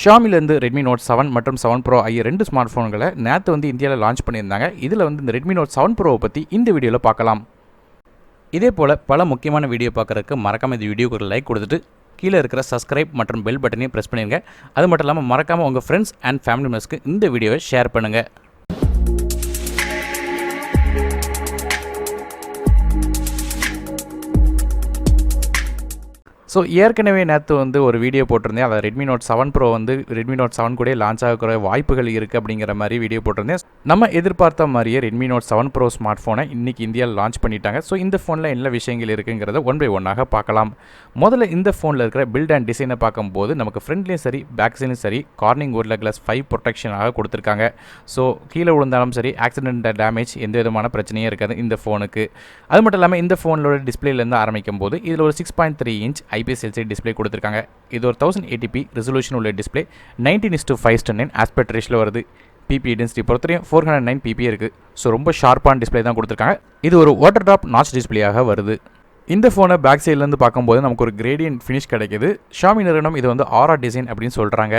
ஷாமிலேருந்து Redmi note seven மற்றும் seven Pro ஆகிய ரெண்டு ஸ்மார்ட் ஃபோன்களை நேற்று வந்து இந்தியாவில் லான்ச் பண்ணியிருந்தாங்க. இதில் வந்து இந்த ரெட்மி நோட் செவன் ப்ரோவை பற்றி இந்த வீடியோவில் பார்க்கலாம். இதே போல் பல முக்கியமான வீடியோ பார்க்குறதுக்கு மறக்காமல் இந்த வீடியோக்கு ஒரு லைக் கொடுத்துட்டு கீழே இருக்கிற சப்ஸ்கிரைப் மற்றும் பெல் பட்டனையும் ப்ரெஸ் பண்ணிடுங்க அது மட்டும் இல்லாமல் மறக்காமல் உங்கள் ஃப்ரெண்ட்ஸ் அண்ட் ஃபேமிலி மெம்பர்ஸ்க்கு இந்த வீடியோவை ஷேர் பண்ணுங்கள் ஸோ ஏற்கனவே நேற்று வந்து ஒரு வீடியோ போட்டிருந்தேன். அதை ரெட்மி நோட் செவன் ப்ரோ வந்து ரெட்மி நோட் செவன் கூட லான்ச் ஆகிற வாய்ப்புகள் இருக்குது அப்படிங்கிற மாதிரி வீடியோ போட்டிருந்தேன். நம்ம எதிர்பார்த்த மாதிரியே Redmi Note seven Pro smart ஃபோனை இன்றைக்கி இந்தியாவில் லான்ச் பண்ணிட்டாங்க. ஸோ இந்த ஃபோனில் என்ன விஷயங்கள் இருக்குங்கிறத ஒன் பை ஒன்னாக பார்க்கலாம். முதல்ல இந்த ஃபோனில் இருக்கிற பில்ட் அண்ட் டிசைனை பார்க்கும்போது நமக்கு ஃப்ரண்ட்லேயும் சரி பேக்ஸ்லேயும் சரி கார்னிங் ஒரு கிளாஸ் ஃபைவ் ப்ரொடெக்ஷனாக கொடுத்துருக்காங்க. ஸோ கீழே விழுந்தாலும் சரி ஆக்சிடென்ட் டேமேஜ் எந்த விதமான பிரச்சனையும் இருக்காது இந்த ஃபோனுக்கு அது மட்டும் இல்லாமல் இந்த ஃபோனோட டிஸ்பிளேலேருந்து ஆரம்பிக்கும் போது இதில் ஒரு six point three inch I IPS LCD display கொடுத்துருக்காங்க. இது ஒரு தௌசண்ட் எயிட்டிபி ரெசல்யூஷன் உள்ள display nineteen is to five stun nine aspect ரேஷில் வருது. பிபி டென்சிட்டி பொறுத்தவரையும் ஃபோர் ஹண்ட்ரட் நைன் பிபி இருக்குது ஸோ ரொம்ப ஷார்ப்பான டிஸ்பிளே தான் கொடுத்துருக்காங்க. இது ஒரு வாட்டர் ட்ராப் நாச் டிஸ்பிளேயாக வருது. இந்த ஃபோனை பேக் சைட்லேருந்து பார்க்கும்போது நமக்கு ஒரு கிரேடியன்ட் ஃபினிஷ் கிடைக்குது. ஷாமி நிறுவனம் இது வந்து ஆரா டிசைன் அப்படின்னு சொல்கிறாங்க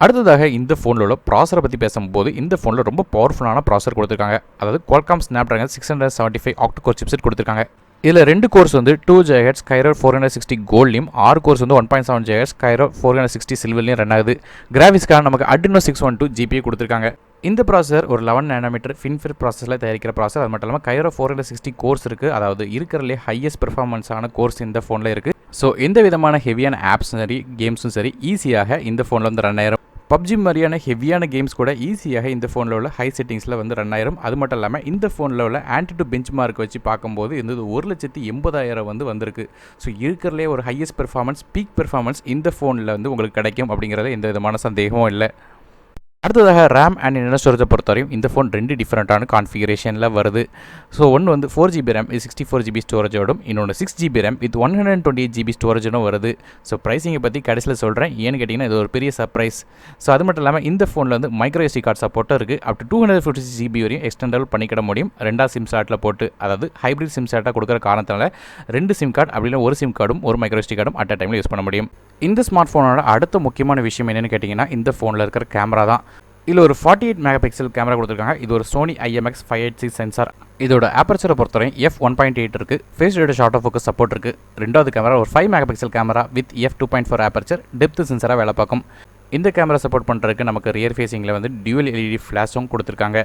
அடுத்ததாக இந்த ஃபோனில் உள்ள ப்ராசரை பற்றி பேசும்போது இந்த ஃபோனில் ரொம்ப பவர்ஃபுல்லான ப்ராசர் கொடுத்துருக்காங்க. அதாவது Qualcomm Snapdragon six hundred seventy five octacore chipset கொடுத்துருக்காங்க. இதில் ரெண்டு கோர்ஸ் வந்து டூ ஜேஹெட்ஸ் கைரோ ஃபோர் ஹண்ட்ரட் சிக்ஸ்டி கோல்ட்லையும் ஆறு கோர்ஸ் வந்து one point seven ஜேஹெட்ஸ் Kryo four hundred sixty சில்வர்லையும் ரன் ஆகுது. கிராஃபிக்ஸ்க்காக நமக்கு Adreno six one two GB கொடுத்துருக்காங்க. இந்த ப்ராசர் ஒரு லெவன் நேனோமீட்டர் ஃபின்ஃபிர் ப்ராசஸில் தயாரிக்கிற ப்ராசர் அது மட்டும் இல்லாமல் Kryo four hundred sixty cores இருக்குது அதாவது இருக்கிறதுலே ஹையஸ்ட் பெர்ஃபார்மன்ஸான கோர்ஸ் இந்த ஃபோனில் இருக்குது ஸோ எந்த விதமான ஹெவியான ஆப்ஸும் சரி கேம்ஸும் சரி ஈஸியாக இந்த ஃபோனில் வந்து ரன் ஆயிரும். பப்ஜி மாதிரியான ஹெவியான கேம்ஸ் கூட ஈஸியாக இந்த ஃபோனில் உள்ள ஹை செட்டிங்ஸில் வந்து ரன் ஆயிரும். அது மட்டும் இல்லாமல் இந்த ஃபோனில் உள்ள ஆன்டி டு பெஞ்ச் மார்க் வச்சு பார்க்கும்போது இந்த ஒரு லட்சத்தி எண்பதாயிரம் வந்து வந்திருக்கு. ஸோ இருக்கிறதுலே ஒரு ஹையஸ்ட் பெர்ஃபார்மன்ஸ் பீக் பெர்ஃபார்மன்ஸ் இந்த ஃபோனில் வந்து உங்களுக்கு கிடைக்கும் அப்படிங்கிறது எந்த விதமான சந்தேகமும் இல்லை. அடுத்ததாக ரேம் அண்ட் இன்டர்னல் ஸ்டோரேஜை பொறுத்தவரையும் இந்த ஃபோன் ரெண்டு டிஃப்ரெண்ட்டான கான்ஃபிகரேஷனில் வருது. ஸோ ஒன்று வந்து ஃபோர் ஜிபி ரேம் இது சிக்ஸ்டி ஃபோர் ஜிபி ஸ்டோரேஜோடும் இன்னொன்று six GB RAM with one hundred twenty eight GB ஸ்டோரேஜோடும் வருது. ஸோ ப்ரைஸிங்கை பற்றி கடைசியில் சொல்கிறேன் ஏன்னு கேட்டிங்கன்னா இது ஒரு பெரிய சர்ப்ரைஸ் ஸோ அது மட்டும் இல்லாமல் இந்த ஃபோனில் வந்து மைக்ரோ எஸ்டி கார்டு சப்போர்ட்டும் இருக்குது up to hundred fifty GB வரையும் எக்ஸ்டெண்டபிள் பண்ணிக்கிட முடியும். ரெண்டா சிம் ஸ்லாட்டில் போட்டு அதாவது ஹைப்ரிட் சிம் சாட்டாக கொடுக்குற காரணத்தினால ரெண்டு சிம் கார்டு அப்படின்னா ஒரு சிம் கார்டும் ஒரு மைக்ரோ எஸ்டி கார்டும் அட் அ டைமில் யூஸ் பண்ண முடியும். இந்த ஸ்மார்ட் ஃபோனோட அடுத்த முக்கியமான விஷயம் என்னென்னு கேட்டிங்கன்னா இந்த ஃபோனில் இருக்கிற கேமரா தான். இதில் ஒரு forty eight mega pixel camera கொடுத்துருக்காங்க. இது ஒரு Sony IMX five eight six sensor இதோட ஆப்பர்ச்சரை பொறுத்தவரை எஃப் ஒன் பாயிண்ட் எயிட் இருக்குது phase rate short off focus support இருக்குது ரெண்டாவது கேமரா ஒரு five mega pixel camera with F two point four aperture depth சென்சராக வேலை பார்க்கும். இந்த கேமரா சப்போர்ட் பண்ணுறதுக்கு நமக்கு ரியர் ஃபேஸிங்கில் வந்து டியூவல் எல்இடி ஃப்ளாஷும் கொடுத்துருக்காங்க.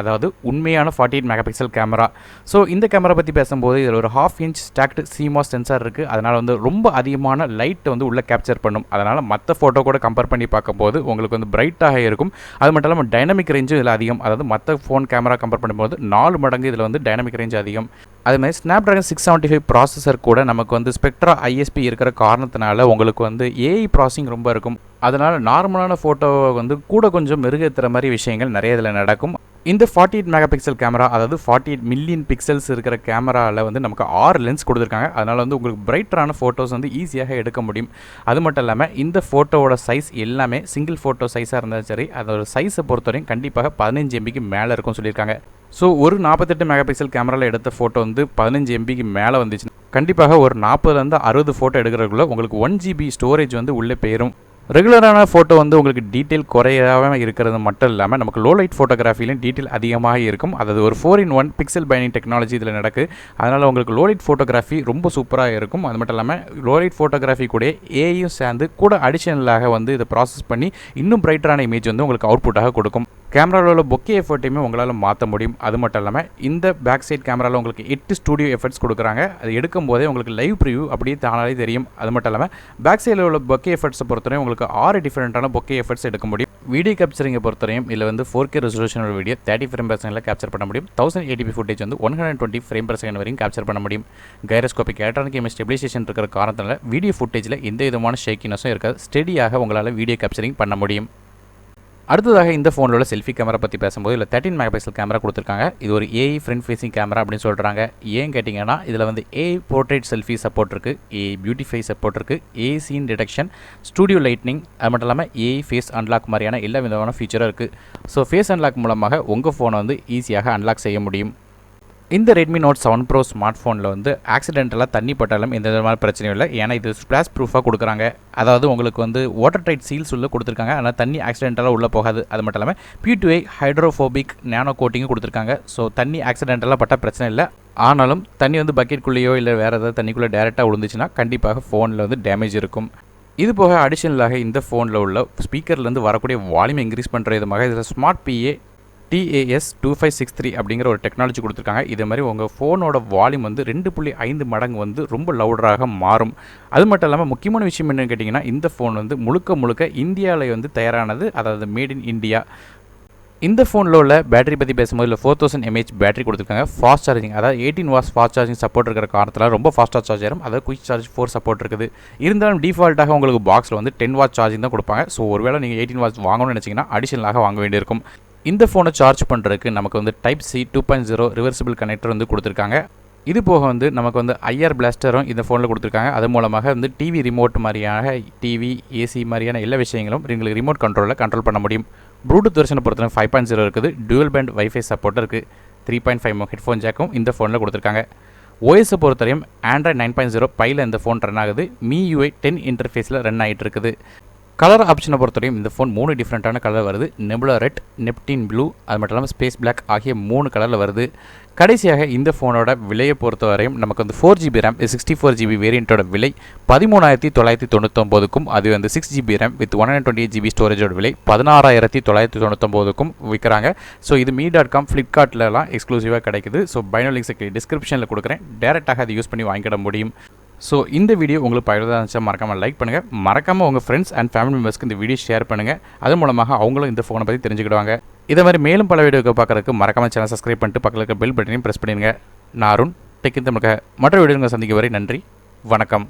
அதாவது உண்மையான forty eight mega pixel camera so இந்த கேமரா பற்றி பேசும்போது இதில் ஒரு half inch stacked CMOS sensor இருக்குது அதனால் வந்து ரொம்ப அதிகமான லைட் வந்து உள்ளே கேப்சர் பண்ணும். அதனால் மற்ற ஃபோட்டோ கூட கம்பேர் பண்ணி பார்க்கும்போது உங்களுக்கு வந்து பிரைட்டாக இருக்கும். அது மட்டும் இல்லாமல் டைனமிக் ரேஞ்சும் இதில் அதிகம். அதாவது மற்ற ஃபோன் கேமரா கம்பேர் பண்ணும்போது நாலு மடங்கு இதில் வந்து டைனமிக் ரேஞ்ச் அதிகம். அதுமாதிரி மாதிரி Snapdragon six seventy five processor கூட நமக்கு வந்து ஸ்பெக்ட்ரா ஐஎஸ்பி இருக்கிற காரணத்தினால உங்களுக்கு வந்து ஏஐ ப்ராசஸிங் ரொம்ப இருக்கும். அதனால் நார்மலான ஃபோட்டோவை வந்து கூட கொஞ்சம் மெருகேற்றுற மாதிரி விஷயங்கள் நிறைய இதில் நடக்கும். இந்த forty eight mega pixel camera அதாவது ஃபார்ட்டி எயிட் மில்லியன் பிக்சல்ஸ் இருக்கிற கேமராவில் வந்து நமக்கு ஆறு லென்ஸ் கொடுத்துருக்காங்க. அதனால் வந்து உங்களுக்கு பிரைட்டரான ஃபோட்டோஸ் வந்து ஈஸியாக எடுக்க முடியும். அது மட்டும் இல்லாமல் இந்த ஃபோட்டோவோட சைஸ் எல்லாமே சிங்கிள் ஃபோட்டோ சைஸாக இருந்தாலும் சரி அதோட சைஸை பொறுத்தவரையும் கண்டிப்பாக பதினஞ்சு எம்பிக்கு மேலே இருக்கும்னு சொல்லியிருக்காங்க. ஸோ ஒரு நாற்பத்தெட்டு மெகா பிக்சல் கேமராவில் எடுத்த ஃபோட்டோ வந்து பதினஞ்சு எம்பிக்கு மேலே வந்துச்சு கண்டிப்பாக ஒரு நாற்பதுலேருந்து அறுபது ஃபோட்டோ எடுக்கிறதுக்குள்ளே உங்களுக்கு ஒன் ஜிபி ஸ்டோரேஜ் வந்து உள்ளே போயிடும் ரெகுலரான ஃபோட்டோ வந்து உங்களுக்கு டீட்டெயில் குறையாமல் இருக்கிறது மட்டும் இல்லாமல் நமக்கு லோ லைட் ஃபோட்டோகிராஃபிலையும் டீட்டெயில் அதிகமாக இருக்கும். அதாவது ஒரு four in one pixel binning technology இதில் நடக்கு. அதனால் உங்களுக்கு லோ லைட் ஃபோட்டோகிராஃபி ரொம்ப சூப்பராக இருக்கும். அது மட்டும் இல்லாமல் லோ லைட் ஃபோட்டோகிராஃபி கூட ஏயும் சேர்ந்து கூட அடிஷனலாக வந்து இதை ப்ராசஸ் பண்ணி இன்னும் பிரைட்டரான இமேஜ் வந்து உங்களுக்கு அவுட்புட்டாக கொடுக்கும். கேமராவில் உள்ள பொக்கே எஃபர்ட்டையுமே உங்களால் மாற்ற முடியும். அது மட்டும் இல்லாமல் இந்த பேக் சைட் கேமராவில் உங்களுக்கு எட்டு ஸ்டூடியோ எஃபர்ட்ஸ் கொடுக்குறாங்க. அது எடுக்கும் போதே உங்களுக்கு லைவ் ப்ரிவ்யூ அப்படியே தானாலே தெரியும். அது மட்டும் இல்லாமல் பேக் சைடில் உள்ள பொக்கே எஃபர்ட்ஸை பொறுத்தவரையும் உங்களுக்கு ஆறு டிஃப்ரெண்ட்டான பொக்கே எஃபர்ட்ஸ் எடுக்க முடியும். வீடியோ கேப்ச்சரிங்கை பொறுத்தவரையும் இதில் வந்து ஃபோர் கே ரெசல்யூஷனோட வீடியோ தேர்ட்டி ஃப்ரேம் பர் செகண்டில் கேப்சர் பண்ண முடியும். தௌசண்ட் எயிட்டிபி ஃபுட்டேஜ் வந்து one hundred twenty frame per second வரையும் கேப்சர் பண்ண முடியும். கைரோஸ்கோபிக் எலக்ட்ரானிக் இமேஜ் ஸ்டெபிலைசேஷன் இருக்கிற காரணத்தினால வீடியோ ஃபுட்டேஜில் எந்த விதமான ஷேக்கினஸும் இருக்காது. ஸ்டெடியாக உங்களால் வீடியோ கேப்ச்சரிங் பண்ண முடியும். அடுத்ததாக இந்த ஃபோனில் உள்ள செல்ஃபி கேமரா பற்றி பேசும்போது இல்லை தேர்ட்டின் மெகா பிக்சல் கேமரா கொடுத்துருக்காங்க. இது ஒரு ஏஐ ஃப்ரண்ட் ஃபேஸிங் கேமரா அப்படின்னு சொல்கிறாங்க ஏன் கேட்டிங்கன்னா இதில் வந்து ஏ போர்ட்ரேட் செல்ஃபி சப்போர்ட் இருக்குது ஏ பியூட்டிஃபை சப்போர்ட் இருக்குது A scene detection studio lightning அது மட்டும் இல்லாமல் ஏ ஃபேஸ் அன்லாக் மாதிரியான எல்லா விதமான ஃபீச்சரும் இருக்குது ஸோ ஃபேஸ் அன்லாக் மூலமாக உங்கள் ஃபோனை வந்து ஈஸியாக அன்லாக் செய்ய முடியும். இந்த Redmi Note seven Pro smart ஃபோனில் வந்து ஆக்சிடென்டலாக தண்ணி பட்டாலும் எந்த விதமான பிரச்சனையும் இல்லை. ஏன்னா இது ஸ்ப்ளாஷ் ப்ரூஃபாக கொடுக்குறாங்க. அதாவது உங்களுக்கு வந்து வாட்டர் டைட் சீல்ஸ் உள்ள கொடுத்துருக்காங்க. ஆனால் தண்ணி ஆக்சிடென்டலாக உள்ளே போகாது. அது மட்டும் இல்லாமல் பி ஹைட்ரோஃபோபிக் நேனோ கோட்டிங்கும் கொடுத்துருக்காங்க. ஸோ தண்ணி ஆக்சிடென்டலாக பட்டால் பிரச்சனை இல்லை. ஆனாலும் தண்ணி வந்து பக்கெட்குள்ளேயோ இல்லை வேறு ஏதாவது தண்ணிக்குள்ளே டேரெக்டாக விழுந்துச்சுன்னா கண்டிப்பாக ஃபோனில் வந்து டேமேஜ் இருக்கும். இது போக அடிஷனலாக இந்த ஃபோனில் உள்ள ஸ்பீக்கர்லேருந்து வரக்கூடிய வால்யூம் இன்க்ரீஸ் பண்ணுற விதமாக இதில் smart PA DAS two five six three அப்படிங்கிற ஒரு டெக்னாலஜி கொடுத்துருக்காங்க. இதே மாதிரி உங்கள் ஃபோனோட வால்யூம் வந்து ரெண்டு புள்ளி ஐந்து மடங்கு வந்து ரொம்ப லவுடராக மாறும். அது மட்டும் இல்லாமல் முக்கியமான விஷயம் என்னென்னு கேட்டிங்கன்னா இந்த ஃபோன் வந்து முழுக்க முழுக்க இந்தியாவில் வந்து தயாரானது அதாவது மேட் இன் இந்தியா இந்த ஃபோனில் உள்ள பேட்டரி பற்றி பேசும்போது இல்லை ஃபோர் தௌசண்ட் எம்ஏஹெச் பேட்டரி கொடுத்துருக்காங்க. ஃபாஸ்ட் சார்ஜிங் அதாவது eighteen watts fast charging support இருக்கிற காரணத்தில் ரொம்ப ஃபாஸ்ட்டாக சார்ஜ் ஆகும் அதாவது குயிக் சார்ஜ் ஃபோர் சப்போர்ட் இருக்குது. இருந்தாலும் டிஃபால்ட்டாக உங்களுக்கு பாக்ஸில் வந்து டென் வாட் சார்ஜிங் தான் கொடுப்பாங்க. ஸோ ஒருவேளை நீங்கள் எயிட்டீன் வாட்ஸ் வாங்கணும்னு நினச்சிங்கன்னா அடிஷனலாக வாங்க வேண்டியிருக்கும். இந்த ஃபோனை சார்ஜ் பண்ணுறதுக்கு நமக்கு வந்து type C two point zero reversible connector வந்து கொடுத்துருக்காங்க. இது போக வந்து நமக்கு வந்து ஐஆர் பிளாஸ்டரும் இந்த ஃபோனில் கொடுத்துருக்காங்க. அது மூலமாக வந்து டிவி ரிமோட் மாதிரியான டிவி ஏசி மாதிரியான எல்லா விஷயங்களும் எங்களுக்கு ரிமோட் கண்ட்ரோலில் கண்ட்ரோல் பண்ண முடியும். ப்ளூடூத் வெர்ஷனை பொறுத்தவரை ஃபைவ் பாயிண்ட் ஜீரோ இருக்குது. டியூவல் பேண்ட் வைஃபை சப்போர்ட் இருக்குது த்ரீ பாயிண்ட் ஃபைவ் ஹெட்ஃபோன் ஜாக்கும் இந்த ஃபோனில் கொடுத்துருக்காங்க. ஓஎஸை பொறுத்தவரையும் ஆண்ட்ராய்ட் நைன் பாயிண்ட் ஜீரோ பையில் இந்த ஃபோன் ரன் ஆகுது. மீ யூஐ டென் இன்டர்ஃபேஸில் ரன் ஆகிட்டு இருக்குது கலர் ஆப்ஷனை பொறுத்தவரையும் இந்த ஃபோன் மூணு டிஃப்ரெண்ட்டான கலர் வருது. நெபுலா ரெட் நெப்டின் ப்ளூ அது மட்டும் இல்லாமல் ஸ்பேஸ் பிளாக் ஆகிய மூணு கலரில் வருது. கடைசியாக இந்த ஃபோனோட விலையை பொறுத்தவரையும் நமக்கு வந்து four GB RAM sixty four GB வேரியண்ட்டோட விலை பதிமூணாயிரத்தி தொள்ளாயிரத்தி தொண்ணூத்தொம்போதுக்கும் அது வந்து six GB RAM with one hundred twenty GB ஸ்டோரேஜோட விலை பதினாறாயிரத்தி தொள்ளாயிரத்தி தொண்ணூத்தொம்போதுக்கும் விற்கிறாங்க. ஸோ இது மீ டாட் காம் ஃப்ளிப்கார்ட்லலாம் எக்ஸ்க்ளூசிவாக கிடைக்குது. ஸோ பைனோ லிங்க்ஸ் டிஸ்கிரிப்ஷனில் கொடுக்குறேன். டேரெக்டாக அதை யூஸ் பண்ணி வாங்கிட முடியும். ஸோ இந்த வீடியோ உங்களுக்கு பயனுள்ளதாக இருந்துச்சா மறக்காமல் லைக் பண்ணுங்கள் மறக்காமல் உங்கள் ஃப்ரெண்ட்ஸ் அண்ட் ஃபேமிலி மெம்பர்ஸ்க்கு இந்த வீடியோ ஷேர் பண்ணுங்கள் அது மூலமாக அவங்களும் இந்த ஃபோனை பற்றி தெரிஞ்சுக்கிடுவாங்க. இதே மாதிரி மேலும் பல வீடியோக்கு பார்க்குறதுக்கு மறக்காமல் சேனல் சப்ஸ்கிரைப் பண்ணிட்டு பக்கத்தில் இருக்க பெல் பட்டனையும் ப்ரெஸ் பண்ணிடுங்க. நான் அருண் டெக்கின் தமிழக மற்ற வீடியோங்க சந்திக்கும் வரை நன்றி வணக்கம்.